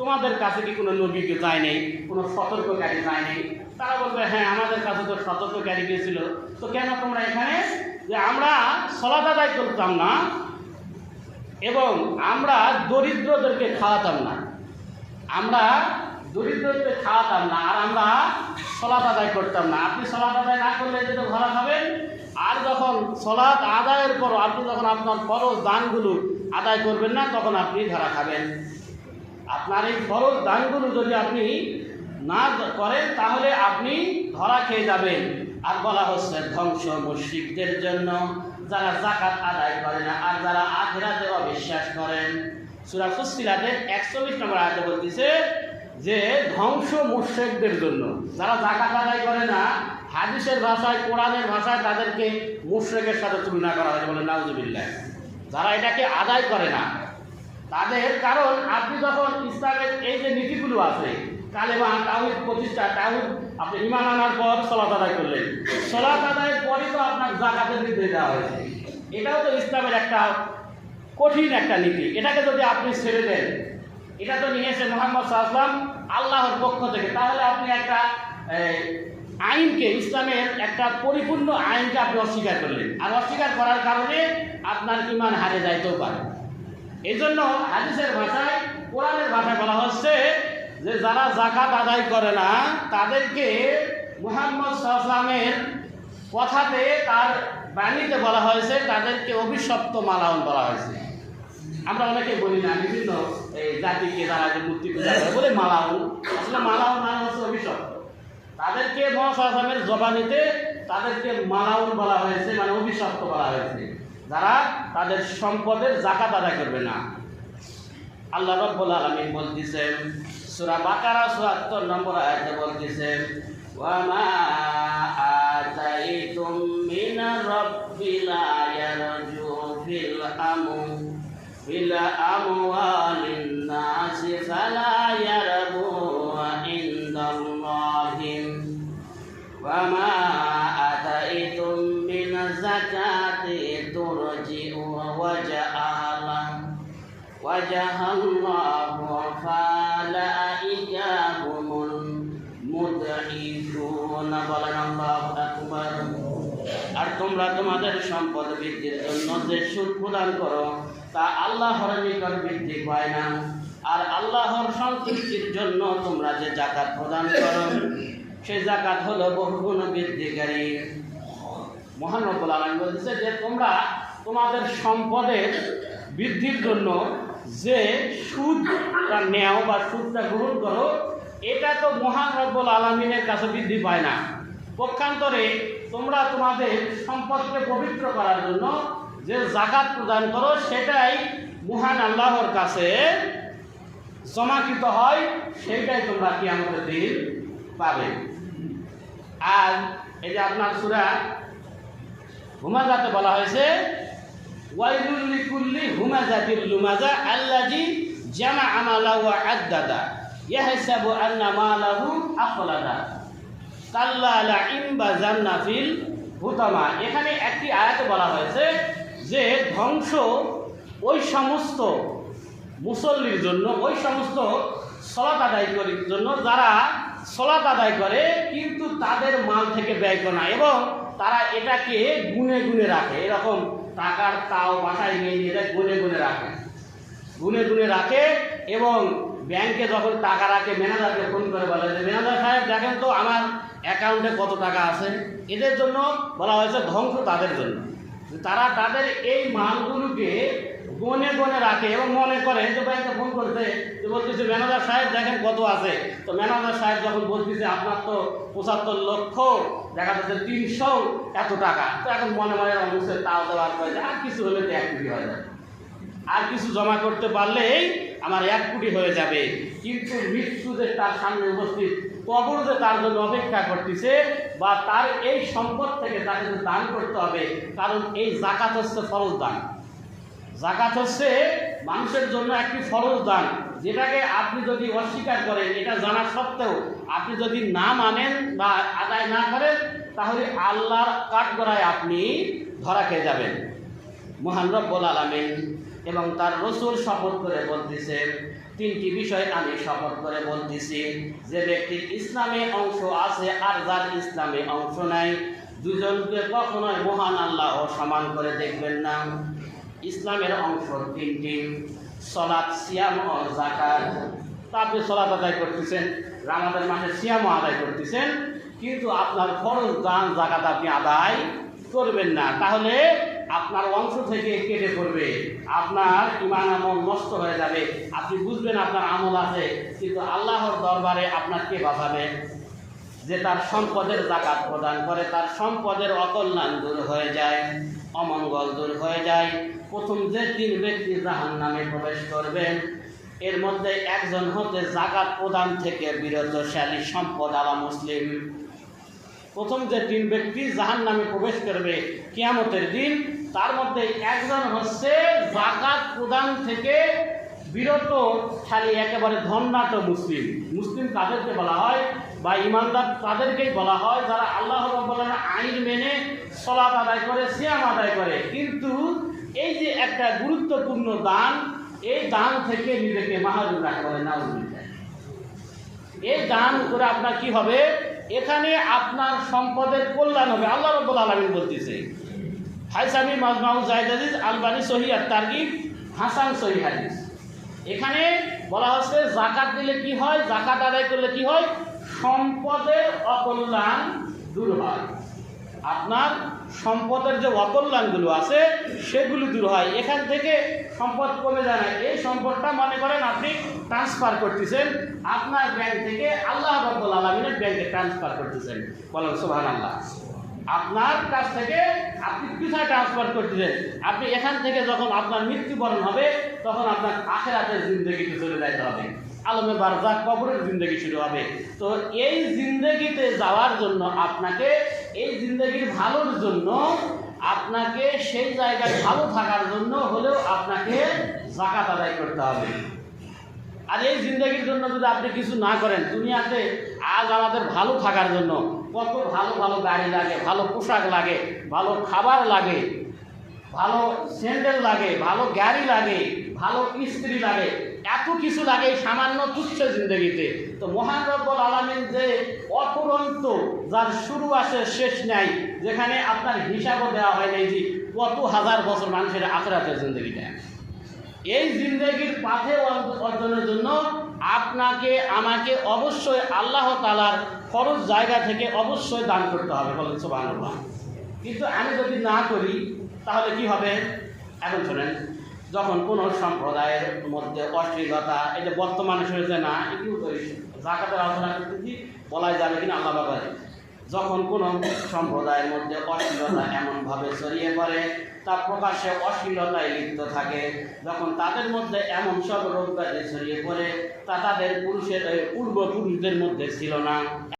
তোমাদের কাছে কি কোনো নবীকে যায় নেই? কোনো সতর্ককারী যায় নেই? তারা বলবে হ্যাঁ আমাদের কাছে তো সতর্ককারী গিয়েছিল তো কেন তোমরা এখানে? যে আমরা সলাদ আদায় করতাম না এবং আমরা দরিদ্রদেরকে খাওয়াতাম না। আমরা দরিদ্রদেরকে খাওয়াতাম না, আর আমরা সলাত আদায় করতাম না। আপনি সলাত আদায় না করলে যেটা ধরা খাবেন। আর যখন সলাত আদায়ের পর আপনি যখন আপনার ফরজ দানগুলো আদায় করবেন না, তখন আপনি ধরা খাবেন। আপনার এই ফরজ দানগুলো যদি আপনি না করেন, তাহলে আপনি ধরা খেয়ে যাবেন। আর বলা হচ্ছে ধ্বংস মুশ্রিকদের জন্য যারা জাকাত আদায় করে না, আর যারা আখেরাতে অবিশ্বাস করেন। সুরা ফুসিলাদের একচল্লিশ নম্বর আয়তে বলতেছে যে, ধ্বংস মুশ্রিকদের জন্য যারা জাকাত আদায় করে না, হাদিসের ভাষায়, কোরআনের ভাষায় তাদেরকে মুশ্রেকের সাথে তুলনা করা হয়েছে বলে নাউজুবিল্লাহ। যারা এটাকে আদায় করে না তাদের কারণ আপনি যখন ইসলামের এই যে নীতিগুলো আছে, কালেমা তাহিদ প্রতিষ্ঠা তাহিদ আপনি ইমান আনার পর সলাত আদায় করলেন। সলাত আদায়ের পরই তো আপনার জাকাতের নির্দেশ দেওয়া হয়েছে। এটাও তো ইসলামের একটা কঠিন একটা নীতি। এটাকে যদি আপনি ছেড়ে দেন, এটা তো নিয়েছে মোহাম্মদ সাহসলাম আল্লাহর পক্ষ থেকে। তাহলে আপনি একটা আইনকে, ইসলামের একটা পরিপূর্ণ আইনকে আপনি অস্বীকার করলেন। আর অস্বীকার করার কারণে আপনার ইমান হারে যাইতেও পারে। এই জন্য হাদিসের ভাষায়, কোরআনের ভাষায় বলা হচ্ছে যে যারা জাকাত আদায় করে না, তাদেরকে মুহাম্মদ সাল্লামের কথাতে তার বাণীতে বলা হয়েছে, তাদেরকে অভিশপ্ত মালাউন বলা হয়েছে। আমরা অনেকে বলি না, বিভিন্ন এই জাতিকে যারা যে মূর্তি পূজা করে, বলে মালাউন। আসলে মালাউন মানে হচ্ছে অভিশপ্ত। তাদেরকে মহাসামের জবানিতে তাদেরকে মালাউন বলা হয়েছে মানে অভিশপ্ত বলা হয়েছে। যারা তাদের সম্পদের জাকাত আদায় করবে না। আল্লাহ রব্বুল আলামিন বলতেছেন, সূরা বাকারা 74 নম্বর আয়াতে বলতেছেন ওয়া মা আতাইতুম মিন রাব্বিল ইয়ারজু ফিল আমু, ফিল আমওয়ালিন নাসি ফালা ইয়ারবু ইনদাল্লাহি, ওয়া وجه الله فأولئك هم المضعفون বলেন আল্লাহু আকবার আর তোমরা তোমাদের সম্পদ বৃদ্ধির জন্য যে সুদ প্রদান করো তা আল্লাহর নিকট বৃদ্ধি পায় না আর আল্লাহর সন্তুষ্টির জন্য তোমরা যে জাকাত প্রদান করো সেই জাকাত হলো বহুগুণ বৃদ্ধিকারী মহান রব্বুল আলামিন বলতেছে যে তোমরা তোমাদের সম্পদের বৃদ্ধির জন্য যে সুদটা নেও বা সুদটা গ্রহণ করো, এটা তো মহান রব্বুল আলমিনের কাছে বৃদ্ধি পায় না। পক্ষান্তরে তোমরা তোমাদের সম্পদকে পবিত্র করার জন্য যে জাকাত প্রদান করো, সেটাই মহান আল্লাহর কাছে জমাকৃত হয়, সেইটাই তোমরা কি আমাদের দিন পাবে। আর এই যে আপনার সুরা হুমাজাতে বলা হয়েছে আমালা মালাহু এখানে একটি আয়াতে বলা হয়েছে যে ধ্বংস ওই সমস্ত মুসল্লির জন্য, ওই সমস্ত সলাত আদায় করার জন্য যারা সলাত আদায় করে, কিন্তু তাদের মাল থেকে ব্যয় করে। না এবং তারা এটাকে গুনে গুনে রাখে। এরকম টাকার তাও বাসায় নিয়ে নিয়ে যায়, গুনে গুনে রাখে। গুনে গুনে রাখে এবং ব্যাংকে যখন টাকা রাখে, ম্যানেজারকে ফোন করে বলে যে, ম্যানেজার সাহেব, দেখেন তো আমার অ্যাকাউন্টে কত টাকা আছে? এদের জন্য বলা হয়েছে ধ্বংস তাদের জন্য। তারা তাদের এই মালগুলোকে গনে গনে রাখে এবং মনে করে যে ব্যাংকে ফোন করছে যে বলতেছে, ম্যানেজার সাহেব, দেখেন কত আছে। তো ম্যানেজার সাহেব যখন বলতেছে, আপনার তো পঁচাত্তর লক্ষ দেখা যাচ্ছে তিনশো এত টাকা। তো এখন মনে মনে অবশ্যই তাও দেওয়ার পরে আর কিছু হলে তো এক কোটি হয়ে যাবে। আর কিছু জমা করতে পারলেই আমার এক কোটি হয়ে যাবে। কিন্তু মৃত্যু যে তার সামনে উপস্থিত, কবর যে তার জন্য অপেক্ষা করতেছে বা তার এই সম্পদ থেকে তাকে দান করতে হবে, কারণ এই জাকাত হচ্ছে ফরজ দান। জাকাত হচ্ছে মানুষের জন্য একটি ফরজ দান। যেটাকে আপনি যদি অস্বীকার করেন, এটা জানা সত্ত্বেও আপনি যদি না মানেন বা আদায় না করেন, তাহলে আল্লাহর কাঠগড়ায় আপনি ধরা খেয়ে যাবেন। মহান রব্বুল আলামিন এবং তার রসুল শপথ করে বলতেছেন তিনটি বিষয় আমি শপথ করে বলতেছি। যে ব্যক্তির ইসলামে অংশ আছে আর যার ইসলামে অংশ নাই, দুজনকে কখনোই মহান আল্লাহ সমান করে দেখবেন না। ইসলামের অংশ তিনটি। সলাৎ, সিয়াম ও জাকাত তা আপনি সলাৎ আদায় করতেছেন রামাদের মাসে সিয়ামও আদায় করতেছেন, কিন্তু আপনার ফরজ দান জাকাত আপনি আদায় করবেন না। তাহলে আপনার অংশ থেকে কেটে পড়বে, আপনার ইমান আমল নষ্ট হয়ে যাবে। আপনি বুঝবেন আপনার আমল আছে, কিন্তু আল্লাহর দরবারে আপনার কে বাঁচাবে যে তার সম্পদের জাকাত প্রদান করে, তার সম্পদের অকল্যাণ দূর হয়ে যায়, অমঙ্গল দূর হয়ে যায় প্রথম যে তিন ব্যক্তি জাহান নামে প্রবেশ করবেন, এর মধ্যে একজন হতে জাকাত প্রদান থেকে বিরতশালী সম্পদ আলা মুসলিম। প্রথম যে তিন ব্যক্তি জাহান নামে প্রবেশ করবে কিয়ামতের দিন, তার মধ্যে একজন হচ্ছে জাকাত প্রদান থেকে বিরত খালি একেবারে ধন্যাট মুসলিম। মুসলিম তাদেরকে বলা হয় বা ইমানদার তাদেরকেই বলা হয়, যারা আল্লাহ রব্বুল্লাহ আইন মেনে সলাপ আদায় করে, সিয়াম আদায় করে। কিন্তু এই যে একটা গুরুত্বপূর্ণ দান, এই দান থেকে নিজেকে মাহাজুর রাখা বলে নাউজুবিল্লাহ এই দান করে আপনার কি হবে? এখানে আপনার সম্পদের কল্যাণ হবে। আল্লাহ রব্বুল আলমিন বলতেছে, হাইসামি মাজমাউ জাহিদ হাদিস, আলবানি সহি আর তারগিব, হাসান সহি এখানে বলা হচ্ছে জাকাত দিলে কি হয়? জাকাত আদায় করলে কি হয়? সম্পদের অকল্যাণ দূর হয়। আপনার সম্পদের যে অকল্যাণগুলো আছে, সেগুলো দূর হয়। এখান থেকে সম্পদ কমে যায় না। এই সম্পদটা মনে করেন আপনি ট্রান্সফার করতেছেন। আপনার ব্যাংক থেকে আল্লাহ রব্বুল আলমিনের ব্যাংকে ট্রান্সফার করতেছেন। বলেন সোহান আল্লাহ আপনার কাছ থেকে আপনি পিছায় ট্রান্সফার করতেছেন? আপনি এখান থেকে যখন আপনার মৃত্যুবরণ হবে, তখন আপনার আখেরাতের জিন্দগিতে চলে যাইতে হবে। আলমে বারজা কবরের জিন্দগি শুরু হবে। তো এই জিন্দগিতে যাওয়ার জন্য আপনাকে এই জিন্দগির ভালোর জন্য, আপনাকে সেই জায়গায় ভালো থাকার জন্য হলেও আপনাকে জাকাত আদায় করতে হবে। আর এই জিন্দগির জন্য যদি আপনি কিছু না করেন, দুনিয়াতে আজ আমাদের ভালো থাকার জন্য কত ভালো ভালো গাড়ি লাগে, ভালো পোশাক লাগে, ভালো খাবার লাগে, ভালো স্যান্ডেল লাগে, ভালো গাড়ি লাগে, ভালো স্ত্রী লাগে এত কিছু লাগে সামান্য তুচ্ছ জিন্দগিতে। তো মহান রব্বুল আলমিন যে অপুরন্ত যার শুরু আছে শেষ নাই, যেখানে আপনার হিসাবও দেওয়া হয় নাই যে কত হাজার বছর মানুষের আখরাতের জিন্দগিটা। এই জিন্দগির পাথে অর্জনের জন্য আপনাকে, আমাকে অবশ্যই আল্লাহ তালার খরচ জায়গা থেকে অবশ্যই দান করতে হবে, বলেন সুবহানাল্লাহ। কিন্তু আমি যদি না করি, তাহলে কি হবে? এখন শোনেন। যখন কোনো সম্প্রদায়ের মধ্যে অশ্লীলতা যে বর্তমানে শুনেছে না ওই জাকাতের আলোচনা করতেছি, বলাই যাবে কিনা আল্লাহ বাবা যখন কোনো সম্প্রদায়ের মধ্যে অশ্লীলতা এমনভাবে ছড়িয়ে পড়ে, তা প্রকাশ্যে অশ্লীলতায় লিপ্ত থাকে। যখন তাদের মধ্যে এমন সব রোগ ব্যাধি ছড়িয়ে পড়ে, তা তাদের পুরুষের পূর্বপুরুষদের মধ্যে ছিল না।